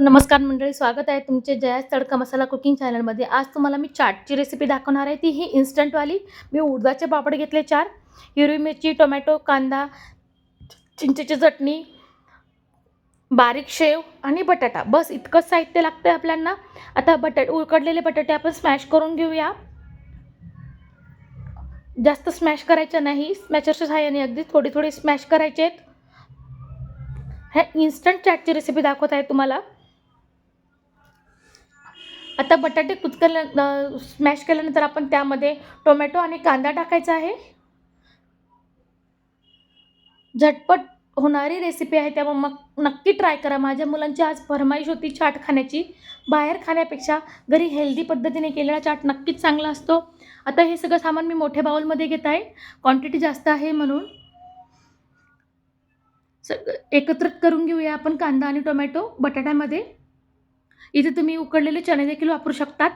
नमस्कार मंडळी स्वागत आहे तुमचे जयास तडका मसाला कुकिंग चॅनलमध्ये आज तुम्हाला मी चाटची रेसिपी दाखवणार आहे. ती ही इन्स्टंटवाली मी उडदाचे पापड घेतले चार. हिरवी मिरची टोमॅटो कांदा चिंचेची चटणी बारीक शेव आणि बटाटा. बस इतकंच साहित्य लागतं आहे आपल्यांना. आता बटाटे उकडलेले बटाटे आपण स्मॅश करून घेऊया. जास्त स्मॅश करायचं नाही. स्मॅशरच्या सहाय्याने अगदी थोडी थोडी स्मॅश करायचे आहेत ह्या इन्स्टंट चाटची रेसिपी दाखवत आहे तुम्हाला. आता बटाटे कुचकल्या स्मॅश केल्यानंतर आपण त्यामध्ये टोमॅटो आणि कांदा टाकायचा आहे. झटपट होणारी रेसिपी आहे त्यामुळे मग नक्की ट्राय करा. माझ्या मुलांची आज फरमाईश होती चाट खाण्याची. बाहेर खाण्यापेक्षा घरी हेल्दी पद्धतीने केलेला चाट नक्कीच चांगला असतो. आता हे सगळं सामान मी मोठ्या बाउलमध्ये घेत आहे. क्वांटिटी जास्त आहे म्हणून. सग एकत्रित करून घेऊया आपण कांदा आणि टोमॅटो बटाट्यामध्ये. इथे तुम्ही उकडलेले चणे देखील वापरू शकतात.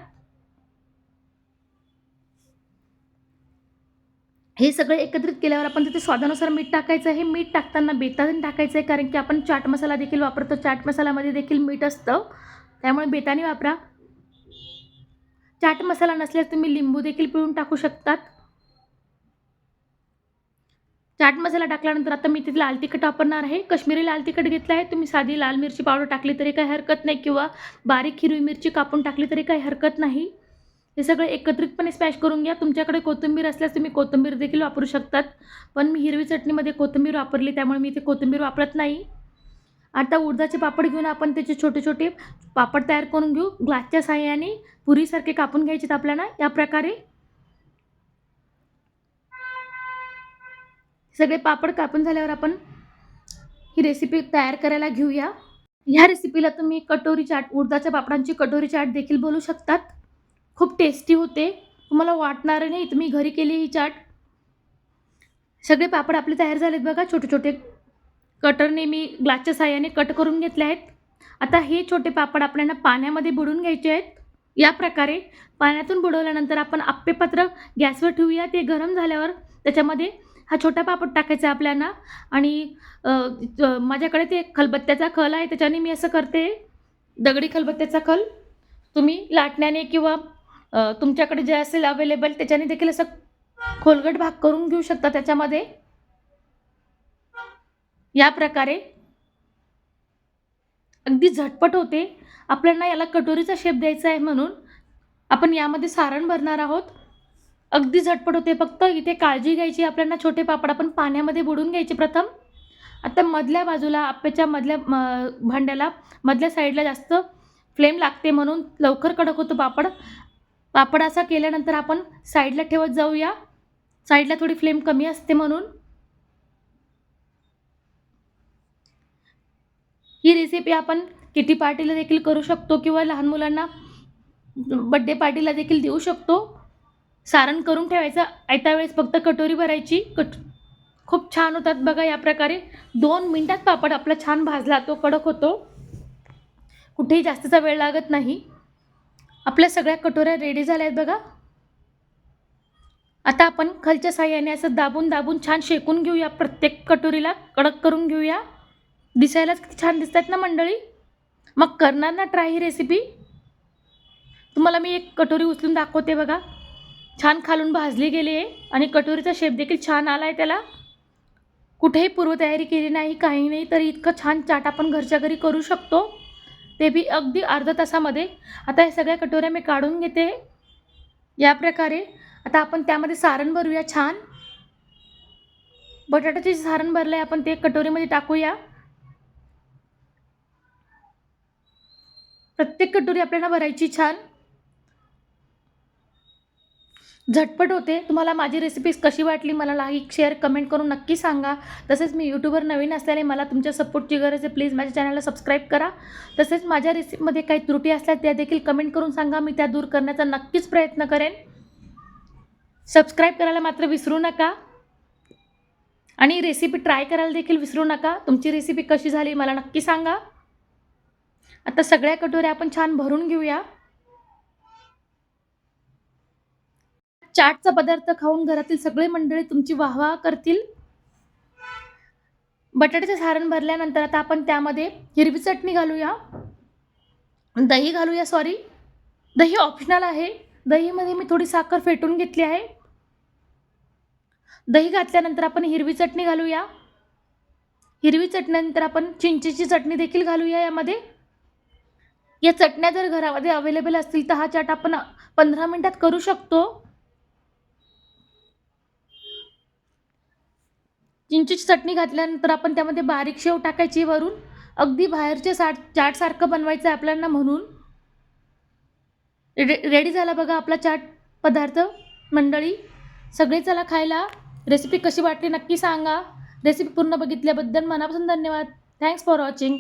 हे सगळे एकत्रित केल्यावर आपण तिथे स्वादानुसार मीठ टाकायचं आहे. मीठ टाकताना बेताने टाकायचं आहे कारण की आपण चाट मसाला देखील वापरतो. चाट मसाल्यामध्ये देखील मीठ असतं. त्यामुळे बेताने वापरा. चाट मसाला नसल्यास तुम्ही लिंबू देखील पिळून टाकू शकतात. चाट मसाला टाकल्यानंतर आता मी तिथे लाल तिखट वापरणार आहे. कश्मीरी लाल तिखट घेतलं आहे. तुम्ही साधी लाल मिरची पावडर टाकली तरी काही हरकत नाही किंवा बारीक हिरवी मिरची कापून टाकली तरी काही हरकत नाही. हे सगळं एकत्रितपणे स्मॅश करून घ्या. तुमच्याकडे कोथिंबीर असल्यास तुम्ही कोथिंबीर देखील वापरू शकतात. पण मी हिरवी चटणीमध्ये कोथिंबीर वापरली त्यामुळे मी इथे कोथिंबीर वापरत नाही. आता उडदाचे पापड घेऊन आपण त्याचे छोटे छोटे पापड तयार करून घेऊ. ग्लासच्या साह्याने पुरीसारखे कापून घ्यायचे आपल्याला. या प्रकारे सगळे पापड कापून झाल्यावर आपण ही रेसिपी तयार करायला घेऊया. ह्या रेसिपीला तुम्ही कटोरी चाट उडदाच्या पापडांची कटोरी चाट देखील बोलू शकतात. खूप टेस्टी होते. तुम्हाला वाटणार नाही तुम्ही घरी केली ही चाट. सगळे पापड आपले तयार झालेत बघा छोटे छोटे. कटरने मी ग्लासच्या साह्याने कट करून घेतले आहेत. आता हे छोटे पापड आपल्याला पाण्यामध्ये बुडून घ्यायचे आहेत. या प्रकारे पाण्यातून बुडवल्यानंतर आपण आप्पेपत्र गॅसवर ठेवूया. ते गरम झाल्यावर त्याच्यामध्ये हा छोटा पापड टाकायचा आहे आपल्याला. आणि माझ्याकडे ते खलबत्त्याचा खल आहे त्याच्याने मी असं करते. दगडी खलबत्त्याचा खल. तुम्ही लाटण्याने किंवा तुमच्याकडे जे असेल अवेलेबल त्याच्याने देखील असं खोलगट भाग करून घेऊ शकता त्याच्यामध्ये. या प्रकारे. अगदी झटपट होते. आपल्याला याला कटोरीचा शेप द्यायचा आहे म्हणून. आपण यामध्ये सारण भरणार आहोत. अगदी झटपट होते. फक्त इथे काळजी घ्यायची आपल्याला छोटे पापड आपण पाण्यामध्ये बुडून घ्यायचे प्रथम. आता मधल्या बाजूला आप्याच्या मधल्या भांड्याला मधल्या साईडला जास्त फ्लेम लागते म्हणून लवकर कडक होतो पापड. पापड असा केल्यानंतर आपण साईडला ठेवत जाऊया. साईडला थोडी फ्लेम कमी असते म्हणून. ही रेसिपी आपण किटी पार्टीला देखील करू शकतो किंवा लहान मुलांना बड्डे पार्टीला देखील देऊ शकतो. सारण करून ठेवायचं. आयत्या वेळेस फक्त कटोरी भरायची. कट खूप छान होतात बघा या प्रकारे. दोन मिनटात पापड आपला छान भाजला. तो कडक होतो. कुठेही जास्तचा वेळ लागत नाही. आपल्या सगळ्या कटोऱ्या रेडी झाल्या आहेत बघा. आता आपण खालच्या साह्याने असं दाबून दाबून छान शेकून घेऊया. प्रत्येक कटोरीला कडक करून घेऊया. दिसायलाच किती छान दिसतात ना मंडळी? मग करणार ना ट्राय ही रेसिपी तुम्हाला मी एक कटोरी उचलून दाखवते बघा. छान खालून भाजली गेली आहे. आणि कटोरीचा शेप देखील छान आला आहे त्याला. कुठेही पूर्वतयारी केली नाही काही नाही तरी इतकं छान चाट आपण घरच्या घरी करू शकतो. ते बी अगदी अर्धा तासामध्ये. आता हे सगळ्या कटोऱ्या मी काढून घेते. या प्रकारे. आता आपण त्यामध्ये सारण भरूया छान. बटाट्याचे सारण भरलं आहे आपण ते कटोरीमध्ये टाकूया. प्रत्येक कटोरी आपल्याला भरायची छान. झटपट होते. तुम्हाला माझी रेसिपीज कशी वाटली मला लाईक शेअर कमेंट करून नक्की सांगा. तसेच मी यूट्यूबवर नवीन असल्याने मला तुमच्या सपोर्टची गरज आहे. प्लीज माझ्या चॅनलला सबस्क्राईब करा. तसेच माझ्या रेसिपीमध्ये काही त्रुटी असल्या त्या देखील कमेंट करून सांगा. मी त्या दूर करण्याचा नक्कीच प्रयत्न करेन. सबस्क्राईब करायला मात्र विसरू नका. आणि रेसिपी ट्राय करायला देखील विसरू नका. तुमची रेसिपी कशी झाली मला नक्की सांगा. आता सगळ्या कटोऱ्या आपण छान भरून घेऊया. चाटचा पदार्थ खाऊन घरातील सगळे मंडळी तुमची वाहवा करतील. बटाट्याचे सारण भरल्यानंतर आता आपण त्यामध्ये हिरवी चटणी घालूया. दही घालूया सॉरी दही ऑप्शनल आहे. दहीमध्ये मी थोडी साखर फेटून घेतली आहे. दही घातल्यानंतर आपण हिरवी चटणी घालूया. हिरवी चटणीनंतर आपण चिंचेची चटणी देखील घालूया यामध्ये. या चटण्या जर घरामध्ये अवेलेबल असतील तर हा चाट आपण पंधरा मिनिटात करू शकतो. चिंचेची चटणी घातल्यानंतर आपण त्यामध्ये बारीक शेव टाकायची वरून. अगदी बाहेरचे साठ चाटसारखं बनवायचं आहे आपल्याला म्हणून. रे रेडी झाला बघा आपला चाट पदार्थ मंडळी. सगळे चला खायला. रेसिपी कशी वाटली नक्की सांगा. रेसिपी पूर्ण बघितल्याबद्दल मनापासून धन्यवाद. Thanks for watching